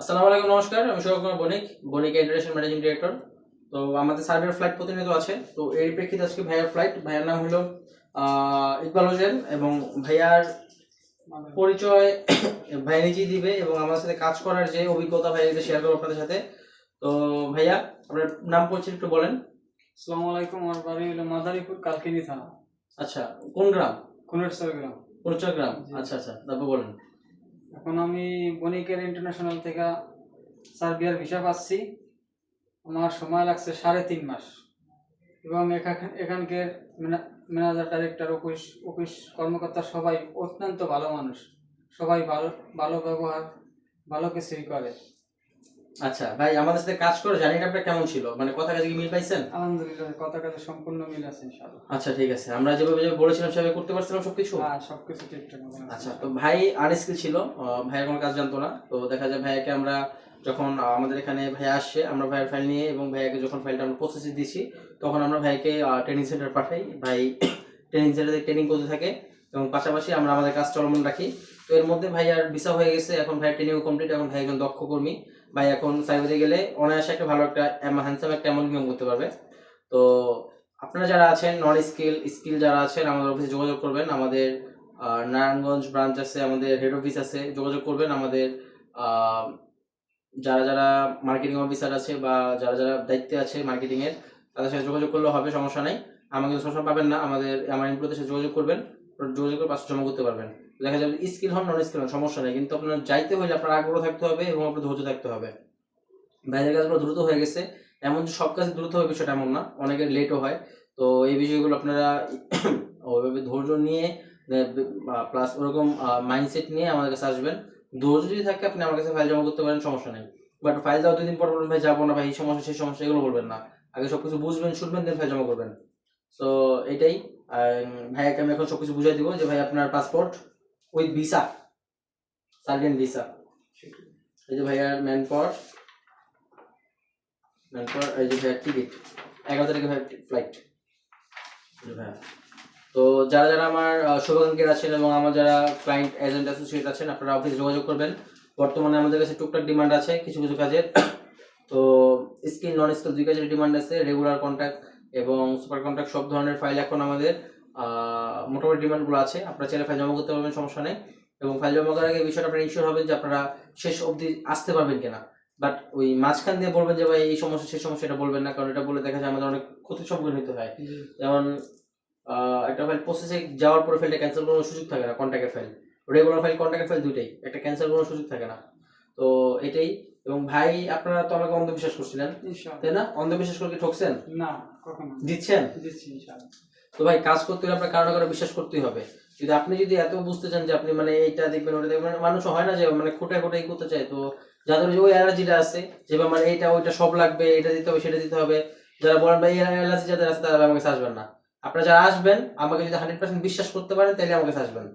আসসালামু আলাইকুম নমস্কার। আমি Sourav Kumar Banik Banik international managing director তো আমাদের সার্ভের ফ্লাইট প্রতিনিয়ত আছে। তো এর প্রেক্ষিতে আজকে ভাইয়ার ফ্লাইট ভাইয়ার নাম হলো ইকবাল হোসেন এবং ভাইয়ার পরিচয় ভাইয়া নিজেই দিবে এবং আমার সাথে কাজ করার যে অভিজ্ঞতা ভাইয়া শেয়ার করব আপনাদের সাথে। তো ভাইয়া আপনার নাম পরিচয় একটু বলেন। আসসালামু আলাইকুম আমার বাড়ি হলো মাদারীপুর কালকিনি থানা। আচ্ছা কোন গ্রাম? কুনেরসর গ্রাম। পরিচয় গ্রাম। আচ্ছা আচ্ছা তারপর বলেন। এখন আমি বণিকের ইন্টারন্যাশনাল থেকে সার্বিয়ার ভিসা পাচ্ছি। আমার সময় লাগছে সাড়ে তিন মাস। এবং এখান- এখানকার ম্যানা- ম্যানেজার ডাইরেক্টর অফিস অফিস কর্মকর্তা সবাই অত্যন্ত ভালো মানুষ। সবাই ভালো ভালো ব্যবহার, ভালো কিছুই করে। আচ্ছা ভাই আমাদের সাথে কাজ করে জানি না আপনার কেমন ছিল। মানে কথা কাজে কি মিল পাইছেন? আলহামদুলিল্লাহ কথা কাজে সম্পূর্ণ মিল আছে ইনশাআল্লাহ। আচ্ছা ঠিক আছে। আমরা যেভাবে যেভাবে বলেছিলাম সেভাবে করতে পারছিলাম সবকিছু? হ্যাঁ সবকিছু ঠিকঠাক আচ্ছা তো ভাই আনস্কিল ছিল। আহ, ভাইয়ের কোনো কাজ জানতো না। তো দেখা যায় ভাইয়াকে আমরা যখন আমাদের এখানে ভাইয়া আসে আমরা ভাইয়ের ফাইল নিয়ে এবং ভাইয়াকে যখন ফাইলটা আমরা প্রসেসে দিয়েছি তখন আমরা ভাইকে ট্রেনিং সেন্টার পাঠাই। ভাই ট্রেনিং সেন্টারে ট্রেনিং করতে থাকে এবং পাশাপাশি আমরা আমাদের কাজ চলমান রাখি। তো এর মধ্যে ভাই আর ভিসা হয়ে গেছে, এখন ভাই ট্রেনিং কমপ্লিট এখন ভাই একজন দক্ষ কর্মী। ভাই এখন সাইবারে গেলে অনায়াসে একটা ভালো একটা হ্যান্ডসাম একটা অ্যামাউন্ট ইনকাম করতে পারবে। তো আপনারা যারা আছেন নন স্কিল স্কিল যারা আছেন, আমাদের অফিসে যোগাযোগ করবেন। আমাদের নারায়ণগঞ্জ ব্রাঞ্চ আছে, আমাদের হেড অফিস আছে, যোগাযোগ করবেন। আমাদের যারা যারা মার্কেটিং অফিসার আছে বা যারা যারা দায়িত্বে আছে মার্কেটিংয়ের তাদের সাথে যোগাযোগ করলে হবে, সমস্যা নাই। আমাকে সমস্যা পাবেন না। আমাদের, আমার এমপ্লয়ীদের সাথে যোগাযোগ করবেন। যোগাযোগ করে পাসপোর্ট জমা করতে পারবেন। দেখা যাবে স্কিল হন নন স্কিল হন, সমস্যা নেই। কিন্তু আপনার যাইতে হলে আপনার আগ্রহ থাকতে হবে এবং আপনার ধৈর্য থাকতে হবে। বাইরের কাজগুলো দ্রুত হয়ে গেছে। এমন যে সব কাজ দ্রুত হবে বিষয়টা এমন না। অনেকের লেটও হয়। তো এই বিষয়গুলো আপনারা ওইভাবে ধৈর্য নিয়ে প্লাস ওরকম মাইন্ডসেট নিয়ে আমাদের কাছে আসবেন। ধৈর্য যদি থাকে, আপনি আমার কাছে ফাইল জমা করতে পারেন, সমস্যা নেই। বাট ফাইল দেওয়া দুদিন পর বলবেন, ভাই, যাব না, ভাই, এই সমস্যা, সেই সমস্যা, এগুলো বলবেন না। আগে সবকিছু বুঝবেন, শুনবেন দেন ফাইল জমা করবেন। সো এটাই। ভাইয়াকে আমি এখন সবকিছু বুঝিয়ে দিব যে ভাই আপনার passport with visa Serbian visa এই যে ভাইয়ার ম্যান পাওয়ার ম্যান পাওয়ার এই যে ভাইয়ার টিকিট এগারো তারিখে ভাইয়ার ফ্লাইট ভাইয়া তো যারা যারা আমার শুভাকাঙ্ক্ষীর আছেন এবং আমার যারা ক্লায়েন্ট এজেন্ট অ্যাসোসিয়েট আছেন, আপনারা অফিসে যোগাযোগ করবেন। বর্তমানে আমাদের কাছে টুকটাক ডিমান্ড আছে কিছু কিছু কাজের। তো স্কিল নন স্কিল দুই কাজের ডিমান্ড আছে রেগুলার কন্ট্যাক্ট এবং সুপার কন্ট্রাক্ট সব ধরনের ফাইল এখন আমাদের মোটামুটি ডিমান্ডগুলো আছে। আপনারা চাইলে ফাইল জমা করতে পারবেন সমস্যা নেই। এবং ফাইল জমা করার আগে এই বিষয়টা আপনারা ইনশিওর হবেন যে আপনারা শেষ অবধি আসতে পারবেন কিনা। বাট ওই মাঝখান দিয়ে বলবেন যে ভাই এই সমস্যা সেই সমস্যা এটা বলবেন না। কারণ এটা বলে দেখা যায় আমাদের অনেক ক্ষতির সম্মুখীন হতে হয়। যেমন একটা ফাইল প্রসেসে যাওয়ার পরে ফাইলটা ক্যান্সেল করার সুযোগ থাকে না কন্ট্যাক্টের ফাইল রেগুলার ফাইল কন্ট্যাক্টের ফাইল দুইটাই। একটা ক্যান্সেল করার সুযোগ থাকে না। তো এটাই এবং ভাই আপনারা তো আমাকে অন্ধবিশ্বাস করছিলেন তাই না? অন্ধবিশ্বাস করে কি ঠকছেন? না কখনো দিচ্ছেন? দিচ্ছি ইনশাআল্লাহ। তো ভাই কাজ করতে হলে আপনার কারও কারও বিশ্বাস করতেই হবে। যদি আপনি যদি এত বুঝতে চান যে আপনি মানে এইটা দেখবেন ওটা দেখবেন মানুষ হয় না যে মানে খুঁটে খুঁটে ই করতে চায়। তো যাদের ওই অ্যালার্জিটা আছে যে আমার এইটা ওইটা সব লাগবে এটা দিতে হবে সেটা দিতে হবে যারা বলেন ভাই অ্যালার্জি যাদের আছে তারা আমার কাছে আসবেন না। আপনারা যারা আসবেন আমাকে যদি হান্ড্রেড পার্সেন্ট বিশ্বাস করতে পারেন তাহলে আমার কাছে আসবেন।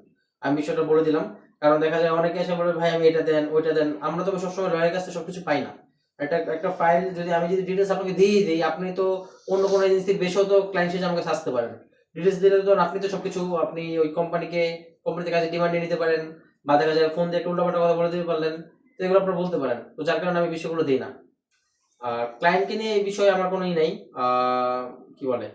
আমি বিষয়টা বলে দিলাম। কারণ দেখা যায় অনেকে এসে বলে, ভাই, আমি এটা দেন, ওইটা দেন। আমরা তো সবসময় লয়ের কাছে সবকিছু পাই না। একটা একটা ফাইল যদি আমি যদি ডিটেলস আপনাকে দিয়ে দিই, আপনি তো অন্য কোনো এজেন্সির বেশিও তো ক্লায়েন্ট হিসেবে আমাকে আসতে পারেন। ডিটেলস দিলে তো আপনি তো সবকিছু, আপনি ওই কোম্পানিকে কোম্পানিতে কাছে ডিমান্ড নিতে পারেন বা দেখা যায় ফোন দিয়ে উল্টাপাল্টা কথা বলে দিতে পারলেন, তো এগুলো আপনারা বলতে পারেন। তো যার কারণে আমি বিষয়গুলো দিই না। আর ক্লায়েন্টকে নিয়ে এই বিষয়ে আমার কোনো ই নাই। কি বলে?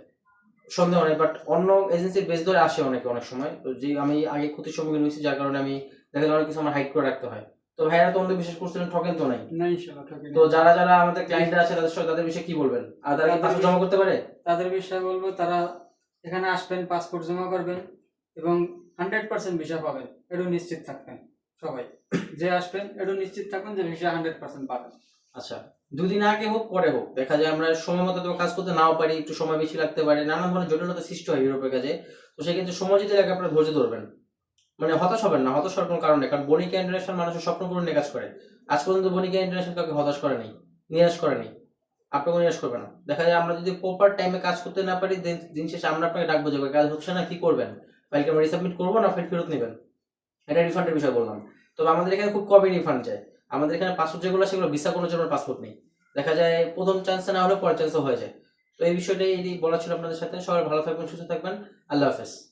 সন্দেহ নেই বাট অন্য এজেন্সির বেস ধরে আসে অনেকে অনেক সময়। তো যে আমি আগে ক্ষতির সম্মুখীন হয়েছি, যার কারণে আমি দেখা যায় অনেক কিছু আমার হাইড করে রাখতে হয়। তো ভাইরা তো অন্য বিশ্বাস করছিলেন ঠকেন তো নাই। না ইনশাআল্লাহ ঠকি তো যারা যারা আমাদের ক্লায়েন্টরা আছে তাদের তাদের বিষয়ে কি বলবেন? আর তারা কি জমা করতে পারে? তাদের বিষয়ে বলব তারা এখানে আসবেন পাসপোর্ট জমা করবেন এবং হান্ড্রেড পার্সেন্ট ভিসা পাবেন একটু নিশ্চিত থাকবেন সবাই। যে আসবেন একটু নিশ্চিত থাকবেন যে ভিসা হান্ড্রেড পার্সেন্ট পাবেন। আচ্ছা দুদিন আগে হোক পরে হোক দেখা যায় আমরা সময় মতো তো কাজ করতে নাও পারি একটু সময় বেশি লাগতে পারে নানান ধরনের জটিলতা সৃষ্টি হয় ইউরোপের কাজে। তো সেক্ষেত্রে সময় যদি লাগে আপনারা ধৈর্য ধরবেন। মানে হতাশ হবেন না, হতাশ হওয়ার কোনো কারণ নেই, কারণ বনিকা ইন্টারন্যাশনাল মানুষের স্বপ্ন পূরণ কাজ করে। আজ পর্যন্ত বনিকা ইন্টারন্যাশনাল কাউকে হতাশ করেনি নিরাশ করেনি আপনাকে নিরাশ করবে না। দেখা যায় আমরা যদি প্রপার টাইমে কাজ করতে না পারি, দিন শেষে আমরা আপনাকে ডাকবো যে কাজ হচ্ছে না, কি করবেন? ফাইলকে আমরা রিসাবমিট করব না ফাইল ফেরত নেবেন? এটা রিফান্ডের বিষয় বললাম। তবে আমাদের এখানে খুব কমই রিফান্ড যায়। আমাদের এখানে পাসপোর্ট যেগুলো, সেগুলো ভিসা কোনো জন্য পাসপোর্ট নেই। দেখা যায় প্রথম চান্সে না হলে পরের চান্সে হয়ে যায়। তো এই বিষয়টাই বলা ছিল আপনাদের সাথে। সবাই ভালো থাকবেন, সুস্থ থাকবেন। আল্লাহ হাফেজ।